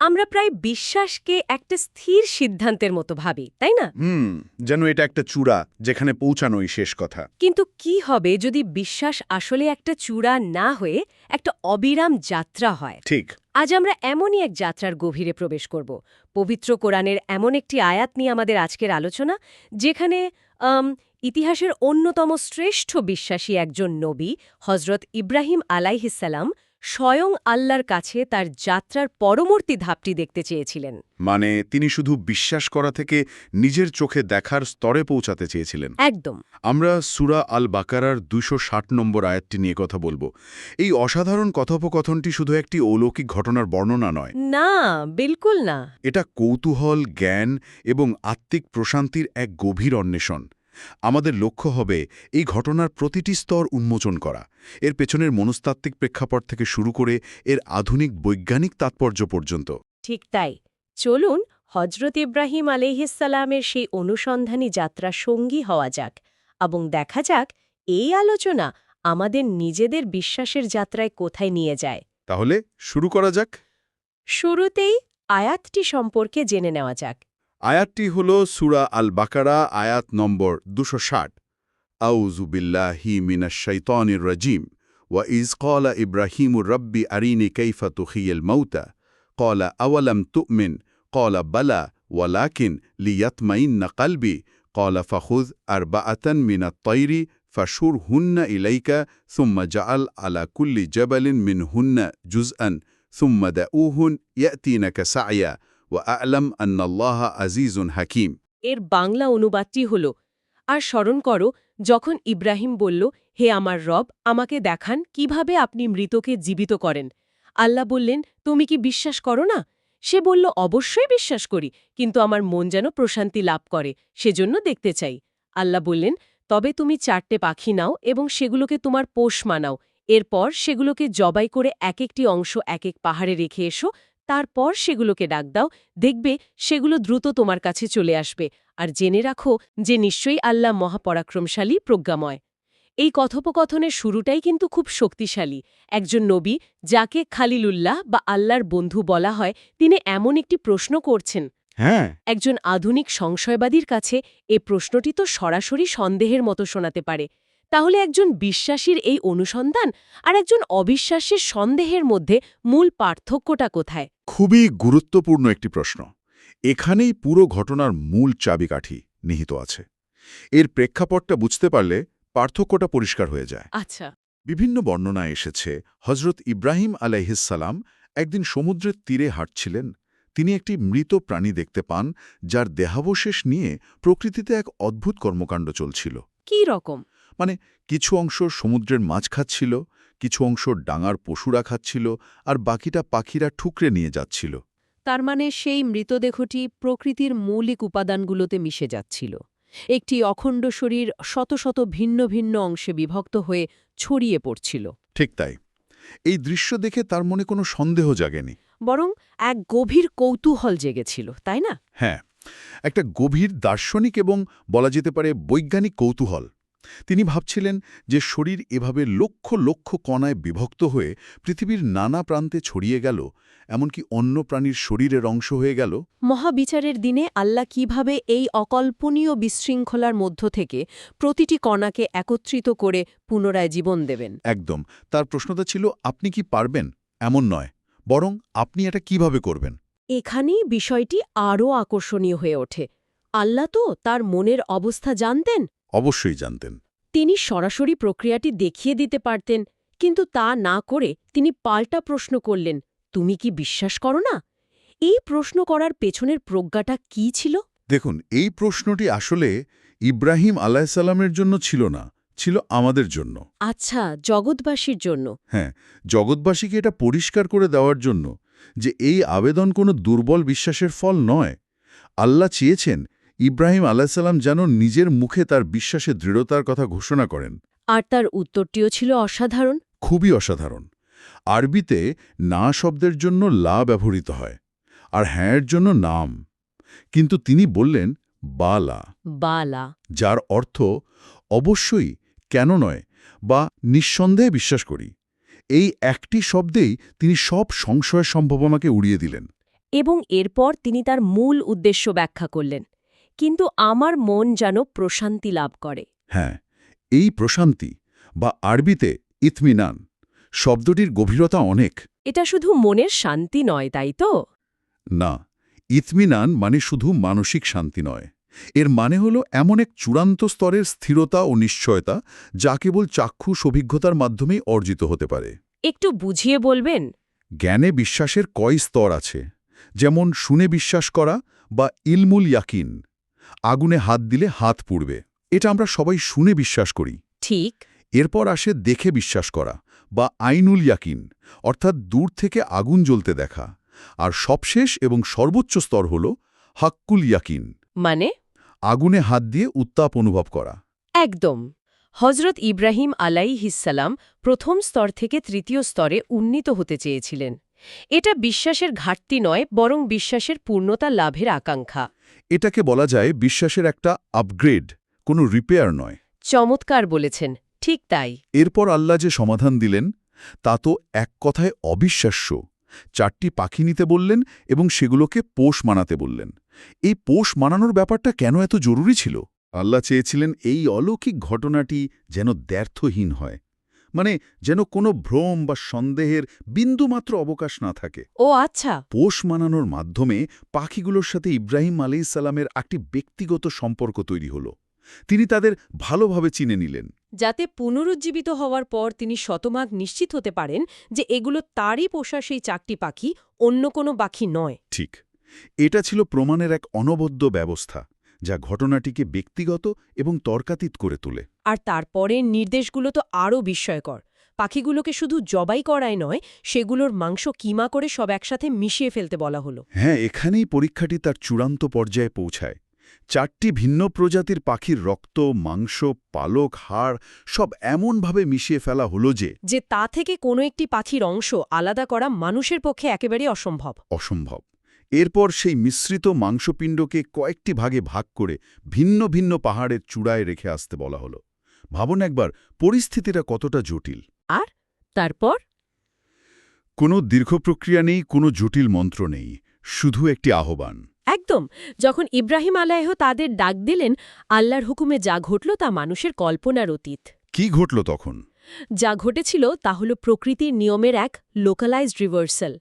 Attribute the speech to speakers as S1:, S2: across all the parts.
S1: আমরা প্রায় বিশ্বাসকে একটা স্থির সিদ্ধান্তের মতো ভাবি তাই না?
S2: হুম যেন এটা একটা চূড়া যেখানে পৌঁছানোই শেষ কথা।
S1: কিন্তু কি হবে যদি বিশ্বাস আসলে একটা চূড়া না হয়ে একটা অবিরাম যাত্রা হয়?
S2: ঠিক।
S1: আজ আমরা এমনই এক যাত্রার গভীরে প্রবেশ করব। পবিত্র কোরআনের এমন একটি আয়াত নিয়ে আমাদের আজকের আলোচনা যেখানে ইতিহাসের অন্যতম শ্রেষ্ঠ বিশ্বাসী একজন নবী হজরত ইব্রাহিম আলাইহিসাল্লাম স্বয়ং আল্লাহর কাছে তার যাত্রার পরবর্তী ধাপটি দেখতে চেয়েছিলেন।
S2: মানে তিনি শুধু বিশ্বাস করা থেকে নিজের চোখে দেখার স্তরে পৌঁছাতে চেয়েছিলেন।
S1: একদম।
S2: আমরা সুরা আল বাকারার দুশো ষাট নম্বর আয়াতটি নিয়ে কথা বলব। এই অসাধারণ কথোপকথনটি শুধু একটি অলৌকিক ঘটনার বর্ণনা নয়।
S1: না বিলকুল না।
S2: এটা কৌতূহল জ্ঞান এবং আত্মিক প্রশান্তির এক গভীর অন্বেষণ। আমাদের লক্ষ্য হবে এই ঘটনার প্রতিটি স্তর উন্মোচন করা। এর পেছনের মনস্তাত্ত্বিক প্রেক্ষাপট থেকে শুরু করে এর আধুনিক বৈজ্ঞানিক তাৎপর্য পর্যন্ত।
S1: ঠিক তাই চলুন হজরত ইব্রাহিম আলিহিসাল্লামের সেই অনুসন্ধানী যাত্রা সঙ্গী হওয়া যাক এবং দেখা যাক এই আলোচনা আমাদের নিজেদের বিশ্বাসের যাত্রায় কোথায় নিয়ে যায়।
S2: তাহলে শুরু করা যাক।
S1: শুরুতেই আয়াতটি সম্পর্কে জেনে নেওয়া যাক।
S2: আয়াতটি হল সুরা আল বাকারা আয়াত নম্বর দুশো ষাট আউজুবিল্লাহি মিনাশাইতানির রাজিম ওয়া ইজ কলা ইব্রাহিমুর রব্বি আরিনি কৈফা তুখিয়েল মৌতা কলা আওয়ালাম তুমিন কলা বালা ওয়ালাকিন লিয়াতমাইন্না কলবি কলা ফখুজ আর বাআতন মিনাত তৈরি ফশুর হুন্না ইলাইকা সুম্মা জাআল আলা কুল্লি জবালিন মিন হুন্না জুজআন সুম্মা দাউহুন ইয়াতিনাকা সায়া ওয়া আলম আন্নাল্লাহ আজিজুন হাকিম
S1: এর বাংলা অনুবাদটি হল, আর স্মরণ করো, যখন ইব্রাহিম বলল, হে আমার রব, আমাকে দেখান কীভাবে আপনি মৃতকে জীবিত করেন। আল্লাহ বললেন, তুমি কি বিশ্বাস করো না? সে বলল, অবশ্যই বিশ্বাস করি, কিন্তু আমার মন যেন প্রশান্তি লাভ করে, সেজন্য দেখতে চাই। আল্লাহ বললেন, তবে তুমি চারটে পাখি নাও এবং সেগুলোকে তোমার পোষ মানাও। এরপর সেগুলোকে জবাই করে এক একটি অংশ এক এক পাহাড়ে রেখে এসো তারপর সেগুলোকে ডাক দাও। দেখবে সেগুলো দ্রুত তোমার কাছে চলে আসবে। আর জেনে রাখো যে নিশ্চয়ই আল্লাহ মহাপরাক্রমশালী প্রজ্ঞাময়। এই কথোপকথনের শুরুটাই কিন্তু খুব শক্তিশালী। একজন নবী যাকে খালিলুল্লাহ বা আল্লাহর বন্ধু বলা হয় তিনি এমন একটি প্রশ্ন করছেন।
S2: হ্যাঁ।
S1: একজন আধুনিক সংশয়বাদীর কাছে এ প্রশ্নটি তো সরাসরি সন্দেহের মতো শোনাতে পারে। তাহলে একজন বিশ্বাসীর এই অনুসন্ধান আর একজন অবিশ্বাসের সন্দেহের মধ্যে মূল পার্থক্যটা কোথায়?
S2: খুবই গুরুত্বপূর্ণ একটি প্রশ্ন। এখানেই পুরো ঘটনার মূল চাবিকাঠি নিহিত আছে। এর প্রেক্ষাপটটা বুঝতে পারলে পার্থক্যটা পরিষ্কার হয়ে যায়।
S1: আচ্ছা।
S2: বিভিন্ন বর্ণনায় এসেছে হজরত ইব্রাহিম আলাইহিসাল্লাম একদিন সমুদ্রের তীরে হাঁটছিলেন। তিনি একটি মৃত প্রাণী দেখতে পান যার দেহাবশেষ নিয়ে প্রকৃতিতে এক অদ্ভুত কর্মকাণ্ড চলছিল।
S1: কি রকম?
S2: মানে কিছু অংশ সমুদ্রের মাছ খাচ্ছিল কিছু অংশ ডাঙার পশুরা খাচ্ছিল আর বাকিটা পাখিরা ঠুকরে নিয়ে যাচ্ছিল।
S1: তার মানে সেই মৃতদেহটি প্রকৃতির মৌলিক উপাদানগুলোতে মিশে যাচ্ছিল। একটি অখণ্ড শরীর শত শত ভিন্ন ভিন্ন অংশে বিভক্ত হয়ে ছড়িয়ে পড়ছিল।
S2: ঠিক তাই। এই দৃশ্য দেখে তার মনে কোনো সন্দেহ জাগেনি।
S1: বরং এক গভীর কৌতূহল জেগেছিল তাই না?
S2: হ্যাঁ একটা গভীর দার্শনিক এবং বলা যেতে পারে বৈজ্ঞানিক কৌতূহল। তিনি ভাবছিলেন যে শরীর এভাবে লক্ষ লক্ষ কণায় বিভক্ত হয়ে পৃথিবীর নানা প্রান্তে ছড়িয়ে গেল এমনকি অন্য প্রাণীর শরীরের অংশ হয়ে গেল।
S1: মহাবিচারের দিনে আল্লাহ কীভাবে এই অকল্পনীয় বিশৃঙ্খলার মধ্য থেকে প্রতিটি কণাকে একত্রিত করে পুনরায় জীবন দেবেন?
S2: একদম। তার প্রশ্নটা ছিল আপনি কি পারবেন? এমন নয়। বরং আপনি এটা কীভাবে করবেন?
S1: এখানেই বিষয়টি আরও আকর্ষণীয় হয়ে ওঠে। আল্লাহ তো তার মনের অবস্থা জানতেন?
S2: অবশ্যই জানতেন।
S1: তিনি সরাসরি প্রক্রিয়াটি দেখিয়ে দিতে পারতেন কিন্তু তা না করে তিনি পাল্টা প্রশ্ন করলেন তুমি কি বিশ্বাস করো না? এই প্রশ্ন করার পেছনের প্রজ্ঞাটা কি ছিল?
S2: দেখুন এই প্রশ্নটি আসলে ইব্রাহিম আলাহিসাল্লামের জন্য ছিল না ছিল আমাদের জন্য।
S1: আচ্ছা জগৎবাসীর জন্য।
S2: হ্যাঁ জগৎবাসীকে এটা পরিষ্কার করে দেওয়ার জন্য যে এই আবেদন কোনো দুর্বল বিশ্বাসের ফল নয়। আল্লাহ চেয়েছেন ইব্রাহিম আলাহিসাল্লাম যেন নিজের মুখে তার বিশ্বাসের দৃঢ়তার কথা ঘোষণা করেন।
S1: আর তার উত্তরটিও ছিল অসাধারণ।
S2: খুবই অসাধারণ। আরবিতে না শব্দের জন্য লা ব্যবহৃত হয় আর হ্যাঁর জন্য নাম। কিন্তু তিনি বললেন বালা।
S1: বালা।
S2: যার অর্থ অবশ্যই কেন নয় বা নিঃসন্দেহে বিশ্বাস করি। এই একটি শব্দেই তিনি সব সংশয় সম্ভাবনাকে উড়িয়ে দিলেন।
S1: এবং এরপর তিনি তার মূল উদ্দেশ্য ব্যাখ্যা করলেন। কিন্তু আমার মন যেন প্রশান্তি লাভ করে।
S2: হ্যাঁ এই প্রশান্তি বা আরবিতে ইতমিনান শব্দটির গভীরতা অনেক।
S1: এটা শুধু মনের শান্তি নয় তাই তো?
S2: না ইতমিনান মানে শুধু মানসিক শান্তি নয়। এর মানে হল এমন এক চূড়ান্ত স্তরের স্থিরতা ও নিশ্চয়তা যা কেবল চাক্ষুষ অভিজ্ঞতার মাধ্যমেই অর্জিত হতে পারে।
S1: একটু বুঝিয়ে বলবেন?
S2: জ্ঞানে বিশ্বাসের কয় স্তর আছে? যেমন শুনে বিশ্বাস করা বা ইলমুল ইয়াকিন। আগুনে হাত দিলে হাত পুড়বে। এটা আমরা সবাই শুনে বিশ্বাস করি।
S1: ঠিক।
S2: এরপর আসে দেখে বিশ্বাস করা বা আইনুল ইয়াকিন অর্থাৎ দূর থেকে আগুন জ্বলতে দেখা। আর সবশেষ এবং সর্বোচ্চ স্তর হল হাক্কুল ইয়াকিন।
S1: মানে?
S2: আগুনে হাত দিয়ে উত্তাপ অনুভব করা।
S1: একদম। হজরত ইব্রাহিম আলাইহিসাল্লাম প্রথম স্তর থেকে তৃতীয় স্তরে উন্নীত হতে চেয়েছিলেন। এটা বিশ্বাসের ঘাটতি নয় বরং বিশ্বাসের পূর্ণতা লাভের আকাঙ্ক্ষা।
S2: এটাকে বলা যায় বিশ্বাসের একটা আপগ্রেড কোনো রিপেয়ার নয়।
S1: চমৎকার বলেছেন ঠিক তাই।
S2: এরপর আল্লাহ যে সমাধান দিলেন তা তো এক কথায় অবিশ্বাস্য। চারটি পাখি নিতে বললেন এবং সেগুলোকে পোষ মানাতে বললেন। এই পোষ মানানোর ব্যাপারটা কেন এত জরুরি ছিল? আল্লাহ চেয়েছিলেন এই অলৌকিক ঘটনাটি যেন দ্ব্যর্থহীন হয়। মানে যেন কোনো ভ্রম বা সন্দেহের বিন্দুমাত্র অবকাশ না থাকে।
S1: ও আচ্ছা।
S2: পোষ মানানোর মাধ্যমে পাখিগুলোর সাথে ইব্রাহিম আলাইসাল্লামের একটি ব্যক্তিগত সম্পর্ক তৈরি হল। তিনি তাদের ভালোভাবে চিনে নিলেন।
S1: যাতে পুনরুজ্জীবিত হওয়ার পর তিনি শতমাগ নিশ্চিত হতে পারেন যে এগুলো তারই পোষা সেই চারটি পাখি অন্য কোনো পাখি নয়।
S2: ঠিক। এটা ছিল প্রমাণের এক অনবদ্য ব্যবস্থা। যা ঘটনাটিকে ব্যক্তিগত এবং তর্কাতীত করে তোলে।
S1: আর তারপরে নির্দেশগুলো তো আরও বিস্ময়কর। পাখিগুলোকে শুধু জবাই করাই নয় সেগুলোর মাংস কিমা করে সব একসাথে মিশিয়ে ফেলতে বলা হলো।
S2: হ্যাঁ এখানেই পরীক্ষাটি তার চূড়ান্ত পর্যায়ে পৌঁছায়। চারটি ভিন্ন প্রজাতির পাখির রক্ত মাংস পালক হাড় সব এমনভাবে মিশিয়ে ফেলা হলো যে
S1: যে তা থেকে কোনো একটি পাখির অংশ আলাদা করা মানুষের পক্ষে একেবারে অসম্ভব।
S2: অসম্ভব। এরপর সেই মিশ্রিত মাংসপিণ্ডকে কয়েকটি ভাগে ভাগ করে ভিন্ন ভিন্ন পাহাড়ের চূড়ায় রেখে আসতে বলা হলো। ভাবুন একবার পরিস্থিতিটা কতটা জটিল।
S1: আর তারপর?
S2: কোনো দীর্ঘ প্রক্রিয়া নেই কোনো জটিল মন্ত্র নেই শুধু একটি আহ্বান।
S1: একদম। যখন ইব্রাহিম আলাহ তাদের ডাক দিলেন আল্লাহর হুকুমে যা ঘটল তা মানুষের কল্পনার অতীত।
S2: কি ঘটল তখন?
S1: যা ঘটেছিল তা হল প্রকৃতির নিয়মের এক লোকালাইজড রিভার্সাল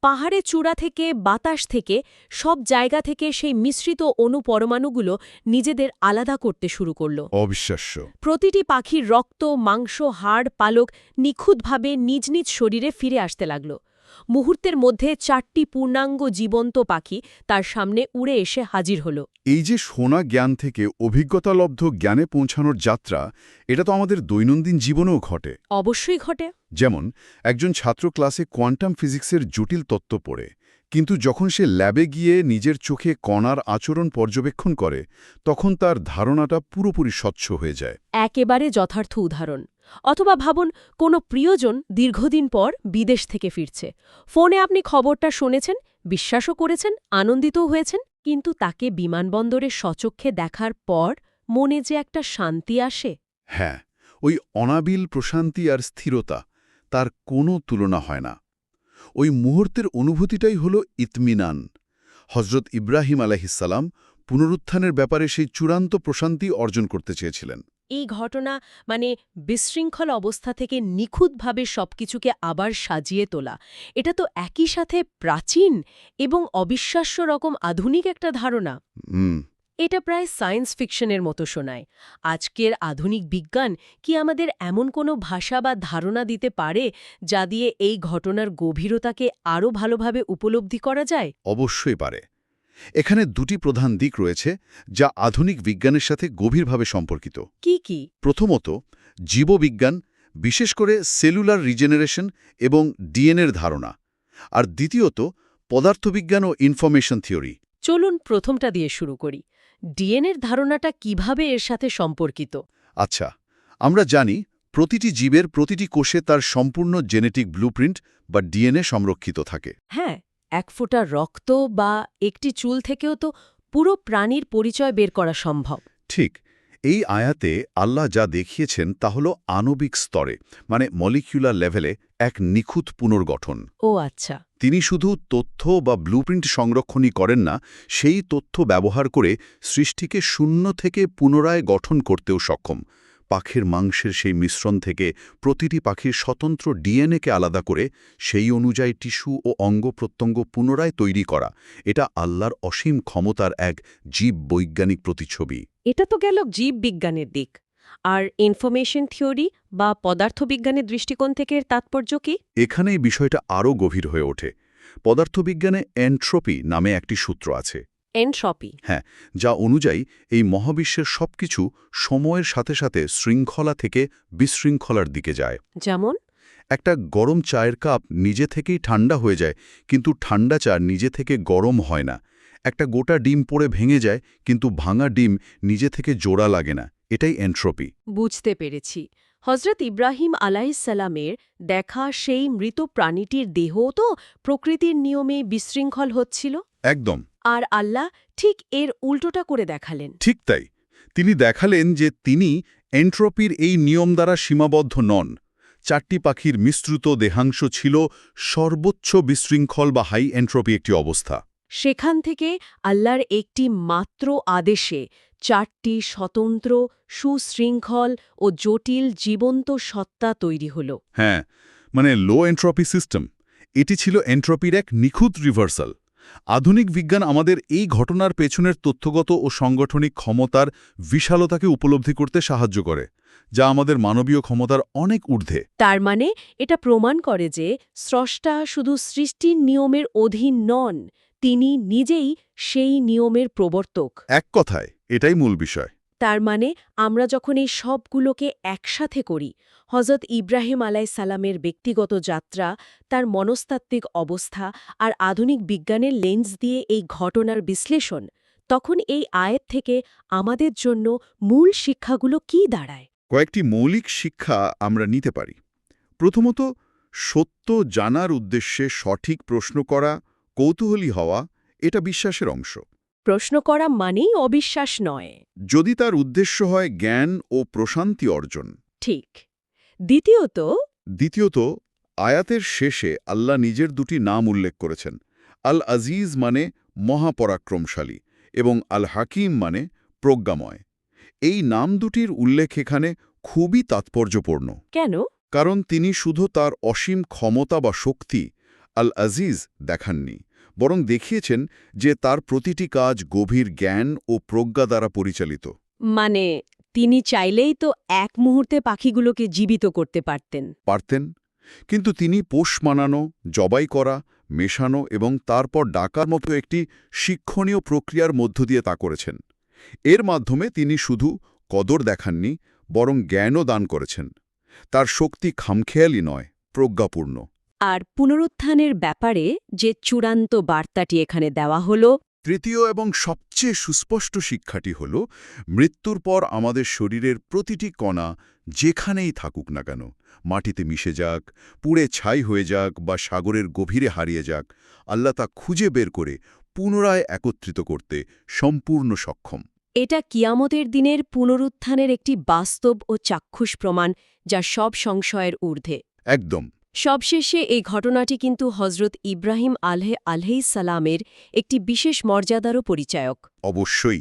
S1: পাহাড়ে চূড়া থেকে বাতাস থেকে সব জায়গা থেকে সেই মিশ্রিত অনুপরমাণুগুলো নিজেদের আলাদা করতে শুরু করল।
S2: অবিশ্বাস্য।
S1: প্রতিটি পাখির রক্ত মাংস হাড় পালক নিখুঁতভাবে নিজ নিজ শরীরে ফিরে আসতে লাগল। মুহূর্তের মধ্যে চারটি পূর্ণাঙ্গ জীবন্ত পাখি তার সামনে উড়ে এসে হাজির হল।
S2: এই যে সোনা জ্ঞান থেকে অভিজ্ঞতালব্ধ জ্ঞানে পৌঁছানোর যাত্রা এটা তো আমাদের দৈনন্দিন জীবনেও ঘটে।
S1: অবশ্যই ঘটে।
S2: যেমন একজন ছাত্র ক্লাসে কোয়ান্টাম ফিজিক্সের জটিল তত্ত্ব পড়ে। কিন্তু যখন সে ল্যাবে গিয়ে নিজের চোখে কণার আচরণ পর্যবেক্ষণ করে তখন তার ধারণাটা পুরোপুরি স্বচ্ছ হয়ে যায়।
S1: একেবারে যথার্থ উদাহরণ। অথবা ভাবুন কোনো প্রিয়জন দীর্ঘদিন পর বিদেশ থেকে ফিরছে। ফোনে আপনি খবরটা শুনেছেন বিশ্বাসও করেছেন আনন্দিতও হয়েছেন কিন্তু তাকে বিমানবন্দরে সচক্ষে দেখার পর মনে যে একটা শান্তি আসে।
S2: হ্যাঁ ওই অনাবিল প্রশান্তি আর স্থিরতা তার কোনো তুলনা হয় না। ওই মুহূর্তের অনুভূতিটাই হল ইতমিনান। হজরত ইব্রাহিম আলাহিসাল্লাম পুনরুত্থানের ব্যাপারে সেই চূড়ান্ত প্রশান্তি অর্জন করতে চেয়েছিলেন।
S1: এই ঘটনা মানে বিশৃঙ্খল অবস্থা থেকে নিখুঁতভাবে সবকিছুকে আবার সাজিয়ে তোলা। এটা তো একই সাথে প্রাচীন এবং অবিশ্বাস্য রকম আধুনিক একটা ধারণা।
S2: হুম।
S1: এটা প্রায় সায়েন্স ফিকশনের মতো শোনায়। আজকের আধুনিক বিজ্ঞান কি আমাদের এমন কোনো ভাষা বা ধারণা দিতে পারে যা দিয়ে এই ঘটনার গভীরতাকে আরও ভালোভাবে উপলব্ধি করা যায়?
S2: অবশ্যই পারে। এখানে দুটি প্রধান দিক রয়েছে যা আধুনিক বিজ্ঞানের সাথে গভীরভাবে সম্পর্কিত।
S1: কি কি?
S2: প্রথমত জীববিজ্ঞান বিশেষ করে সেলুলার রিজেনারেশন এবং ডিএনএর ধারণা। আর দ্বিতীয়ত পদার্থবিজ্ঞান ও ইনফরমেশন থিওরি।
S1: চলুন প্রথমটা দিয়ে শুরু করি। ডিএনএর ধারণাটা কীভাবে এর সাথে সম্পর্কিত?
S2: আচ্ছা আমরা জানি প্রতিটি জীবের প্রতিটি কোষে তার সম্পূর্ণ জেনেটিক ব্লুপ্রিন্ট বা ডিএনএ সংরক্ষিত থাকে।
S1: হ্যাঁ এক ফোঁটা রক্ত বা একটি চুল থেকেও তো পুরো প্রাণীর পরিচয় বের করা সম্ভব।
S2: ঠিক এই আয়াতে আল্লাহ যা দেখিয়েছেন তা হল আণবিক স্তরে মানে মলিকিউলার লেভেলে এক নিখুঁত পুনর্গঠন।
S1: ও আচ্ছা।
S2: তিনি শুধু তথ্য বা ব্লুপ্রিন্ট সংরক্ষণই করেন না সেই তথ্য ব্যবহার করে সৃষ্টিকে শূন্য থেকে পুনরায় গঠন করতেও সক্ষম। পাখির মাংসের সেই মিশ্রণ থেকে প্রতিটি পাখির স্বতন্ত্র ডিএনএকে আলাদা করে সেই অনুযায়ী টিস্যু ও অঙ্গ প্রত্যঙ্গ পুনরায় তৈরি করা এটা আল্লাহর অসীম ক্ষমতার এক জীব বৈজ্ঞানিক প্রতিচ্ছবি।
S1: এটা তো গেল জীব বিজ্ঞানের দিক। আর ইনফরমেশন থিওরি বা পদার্থবিজ্ঞানের দৃষ্টিকোণ থেকে তাৎপর্য কি?
S2: এখানেই বিষয়টা আরও গভীর হয়ে ওঠে। পদার্থবিজ্ঞানে এন্ট্রপি নামে একটি সূত্র আছে।
S1: এনট্রপি
S2: যা অনুযায়ী এই মহাবিশ্বের সবকিছু সময়ের সাথে সাথে শৃঙ্খলা থেকে বিশৃঙ্খলার দিকে যায়।
S1: যেমন?
S2: একটা গরম চায়ের কাপ নিজে থেকেই ঠান্ডা হয়ে যায় কিন্তু ঠান্ডা চা নিজে থেকে গরম হয় না। একটা গোটা ডিম পড়ে ভেঙে যায় কিন্তু ভাঙা ডিম নিজে থেকে জোড়া লাগে না। এটাই এন্ট্রপি।
S1: বুঝতে পেরেছি। হজরত ইব্রাহিম আলাইসাল্লামের দেখা সেই মৃত প্রাণীটির দেহও তো প্রকৃতির নিয়মে বিশৃঙ্খল হচ্ছিল?
S2: একদম।
S1: আর আল্লাহ ঠিক এর উল্টোটা করে দেখালেন।
S2: ঠিক তাই। তিনি দেখালেন যে তিনি এন্ট্রপির এই নিয়ম দ্বারা সীমাবদ্ধ নন। চারটি পাখির মিশ্রিত দেহাংশ ছিল সর্বোচ্চ বিশৃঙ্খল বা হাই এন্ট্রপি একটি অবস্থা।
S1: সেখান থেকে আল্লাহর একটি মাত্র আদেশে চারটি স্বতন্ত্র সুশৃঙ্খল ও জটিল জীবন্ত সত্তা তৈরি হল।
S2: হ্যাঁ মানে লো এন্ট্রপি সিস্টেম এটি ছিল এন্ট্রপির এক নিখুঁত রিভার্সাল আধুনিক বিজ্ঞান আমাদের এই ঘটনার পেছনের তথ্যগত ও সাংগঠনিক ক্ষমতার বিশালতাকে উপলব্ধি করতে সাহায্য করে যা আমাদের মানবীয় ক্ষমতার অনেক ঊর্ধ্বে।
S1: তার মানে এটা প্রমাণ করে যে স্রষ্টা শুধু সৃষ্টির নিয়মের অধীন নন তিনি নিজেই সেই নিয়মের প্রবর্তক।
S2: এক কথায় এটাই মূল বিষয়।
S1: তার মানে আমরা যখন এই সবগুলোকে একসাথে করি হজরত ইব্রাহিম আলাই সালামের ব্যক্তিগত যাত্রা তার মনস্তাত্ত্বিক অবস্থা আর আধুনিক বিজ্ঞানের লেন্স দিয়ে এই ঘটনার বিশ্লেষণ তখন এই আয়ের থেকে আমাদের জন্য মূল শিক্ষাগুলো কি দাঁড়ায়?
S2: কয়েকটি মৌলিক শিক্ষা আমরা নিতে পারি। প্রথমত সত্য জানার উদ্দেশ্যে সঠিক প্রশ্ন করা কৌতূহলী হওয়া এটা বিশ্বাসের অংশ।
S1: প্রশ্ন করা মানেই অবিশ্বাস নয়।
S2: যদি তার উদ্দেশ্য হয় জ্ঞান ও প্রশান্তি অর্জন।
S1: ঠিক। দ্বিতীয়ত
S2: দ্বিতীয়ত আয়াতের শেষে আল্লাহ নিজের দুটি নাম উল্লেখ করেছেন। আল আজিজ মানে মহাপরাক্রমশালী এবং আল হাকিম মানে প্রজ্ঞাময়। এই নাম দুটির উল্লেখ এখানে খুবই তাৎপর্যপূর্ণ।
S1: কেন?
S2: কারণ তিনি শুধু তার অসীম ক্ষমতা বা শক্তি আল আজিজ দেখাননি বরং দেখিয়েছেন যে তার প্রতিটি কাজ গভীর জ্ঞান ও প্রজ্ঞা দ্বারা পরিচালিত।
S1: মানে তিনি চাইলেই তো এক মুহূর্তে পাখিগুলোকে জীবিত করতে পারতেন।
S2: পারতেন কিন্তু তিনি পোষ মানানো জবাই করা মেশানো এবং তারপর ডাকার মতো একটি শিক্ষণীয় প্রক্রিয়ার মধ্য দিয়ে তা করেছেন। এর মাধ্যমে তিনি শুধু কদর দেখাননি বরং জ্ঞানও দান করেছেন। তার শক্তি খামখেয়ালি নয় প্রজ্ঞাপূর্ণ।
S1: আর পুনরুত্থানের ব্যাপারে যে চূড়ান্ত বার্তাটি এখানে দেওয়া হলো
S2: তৃতীয় এবং সবচেয়ে সুস্পষ্ট শিক্ষাটি হল মৃত্যুর পর আমাদের শরীরের প্রতিটি কণা যেখানেই থাকুক না কেন মাটিতে মিশে যাক পুড়ে ছাই হয়ে যাক বা সাগরের গভীরে হারিয়ে যাক আল্লাহ তা খুঁজে বের করে পুনরায় একত্রিত করতে সম্পূর্ণ সক্ষম।
S1: এটা কিয়ামতের দিনের পুনরুত্থানের একটি বাস্তব ও চাক্ষুষ প্রমাণ যা সব সংশয়ের ঊর্ধ্বে।
S2: একদম।
S1: সবশেষে এই ঘটনাটি কিন্তু হজরত ইব্রাহিম আলহে আলহেই সালামের একটি বিশেষ মর্যাদারও পরিচায়ক।
S2: অবশ্যই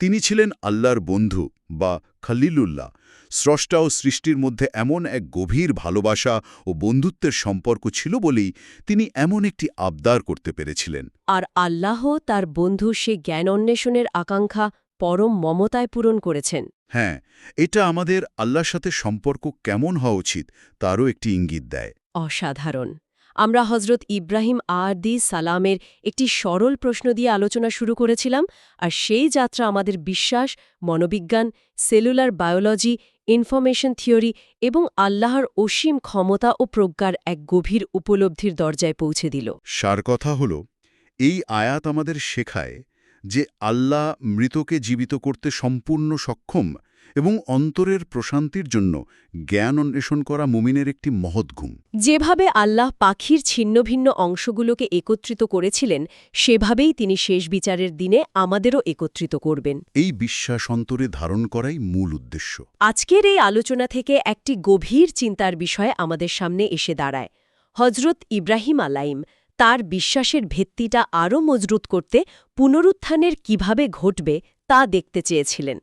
S2: তিনি ছিলেন আল্লাহর বন্ধু বা খালিলুল্লাহ স্রষ্টা ও সৃষ্টির মধ্যে এমন এক গভীর ভালোবাসা ও বন্ধুত্বের সম্পর্ক ছিল বলেই তিনি এমন একটি আবদার করতে পেরেছিলেন।
S1: আর আল্লাহ তার বন্ধু সে জ্ঞান অন্বেষণের আকাঙ্ক্ষা পরম মমতায় পূরণ করেছেন।
S2: হ্যাঁ এটা আমাদের আল্লাহর সাথে সম্পর্ক কেমন হওয়া উচিত তারও একটি ইঙ্গিত দেয়।
S1: অসাধারণ। আমরা হজরত ইব্রাহিম আরদি সালামের একটি সরল প্রশ্ন দিয়ে আলোচনা শুরু করেছিলাম, আর সেই যাত্রা আমাদের বিশ্বাস, মনোবিজ্ঞান, সেলুলার বায়োলজি, ইনফরমেশন থিওরি এবং আল্লাহর অসীম ক্ষমতা ও প্রজ্ঞার এক গভীর উপলব্ধির দরজায় পৌঁছে দিল।
S2: সার কথা হল, এই আয়াত আমাদের শেখায় যে আল্লাহ মৃতকে জীবিত করতে সম্পূর্ণ সক্ষম এবং অন্তরের প্রশান্তির জন্য জ্ঞান অন্বেষণ করা মুমিনের একটি মহৎ ঘুম।
S1: যেভাবে আল্লাহ পাখির ছিন্নভিন্ন অংশগুলোকে একত্রিত করেছিলেন সেভাবেই তিনি শেষ বিচারের দিনে আমাদেরও একত্রিত করবেন।
S2: এই বিশ্বাস অন্তরে ধারণ করাই মূল উদ্দেশ্য।
S1: আজকের এই আলোচনা থেকে একটি গভীর চিন্তার বিষয় আমাদের সামনে এসে দাঁড়ায়। হজরত ইব্রাহিম আলাইম তার বিশ্বাসের ভিত্তিটা আরও মজবুত করতে পুনরুত্থানের কীভাবে ঘটবে তা দেখতে চেয়েছিলেন।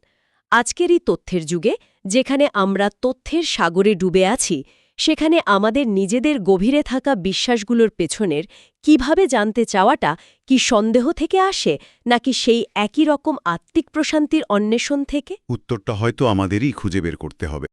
S1: আজকের এই তথ্যের যুগে, যেখানে আমরা তথ্যের সাগরে ডুবে আছি, সেখানে আমাদের নিজেদের গভীরে থাকা বিশ্বাসগুলোর পেছনের কীভাবে জানতে চাওয়াটা কি সন্দেহ থেকে আসে, নাকি সেই একই রকম আত্মিক প্রশান্তির অন্বেষণ থেকে?
S2: উত্তরটা হয়তো আমাদেরই খুঁজে বের করতে হবে।